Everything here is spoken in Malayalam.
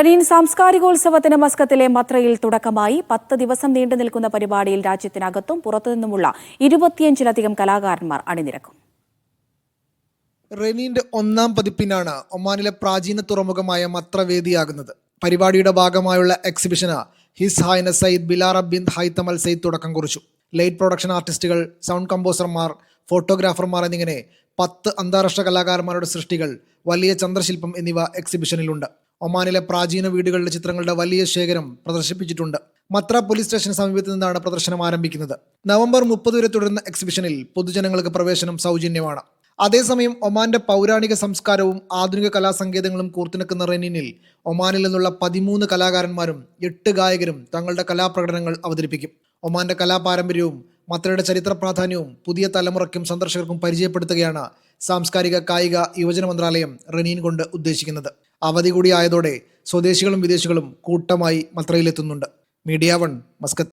റനീൻ സാംസ്കാരികോത്സവത്തിന് മസ്കത്തിലെ മത്രയിൽ തുടക്കമായി പത്ത് ദിവസം നീണ്ടു നിൽക്കുന്ന പരിപാടിയിൽ രാജ്യത്തിനകത്തും പുറത്തുനിന്നുമുള്ള ഇരുപത്തിയഞ്ചിലധികം കലാകാരന്മാർ അണിനിരക്കും. റെനീന്റെ ഒന്നാം പതിപ്പിനാണ് ഒമാനിലെ പ്രാചീന തുറമുഖമായ മത്ര വേദിയാകുന്നത് പരിപാടിയുടെ ഭാഗമായുള്ള എക്സിബിഷന് his Highness Sayyid Bilal bin Haitham Al Said തുടക്കം കുറിച്ചു. ലൈറ്റ് പ്രൊഡക്ഷൻ ആർട്ടിസ്റ്റുകൾ സൗണ്ട് കമ്പോസർമാർ ഫോട്ടോഗ്രാഫർമാർ എന്നിങ്ങനെ പത്ത് അന്താരാഷ്ട്ര കലാകാരന്മാരുടെ സൃഷ്ടികൾ വലിയ ചന്ദ്രശില്പം എന്നിവ എക്സിബിഷനിലുണ്ട്. ഒമാനിലെ പ്രാചീന വീടുകളിലെ ചിത്രങ്ങളുടെ വലിയ ശേഖരം പ്രദർശിപ്പിച്ചിട്ടുണ്ട്. മത്ര പോലീസ് സ്റ്റേഷന് സമീപത്ത് നിന്നാണ് പ്രദർശനം ആരംഭിക്കുന്നത്. നവംബർ മുപ്പത് വരെ തുടരുന്ന എക്സിബിഷനിൽ പൊതുജനങ്ങൾക്ക് പ്രവേശനം സൗജന്യമാണ്. അതേസമയം ഒമാന്റെ പൗരാണിക സംസ്കാരവും ആധുനിക കലാസങ്കേതങ്ങളും കൂർത്തിനക്കുന്ന റെനിനിൽ ഒമാനിൽ നിന്നുള്ള പതിമൂന്ന് കലാകാരന്മാരും എട്ട് ഗായകരും തങ്ങളുടെ കലാപ്രകടനങ്ങൾ അവതരിപ്പിക്കും. ഒമാന്റെ കലാപാരമ്പര്യവും മത്രയുടെ ചരിത്ര പ്രാധാന്യവും പുതിയ തലമുറയ്ക്കും സന്ദർശകർക്കും പരിചയപ്പെടുത്തുകയാണ് സാംസ്കാരിക കായിക യുവജന മന്ത്രാലയം റെനീൻ കൊണ്ട് ഉദ്ദേശിക്കുന്നത്. അവധി കൂടിയായതോടെ സ്വദേശികളും വിദേശികളും കൂട്ടമായി മത്രയിലെത്തുന്നുണ്ട്. Media one Muscat.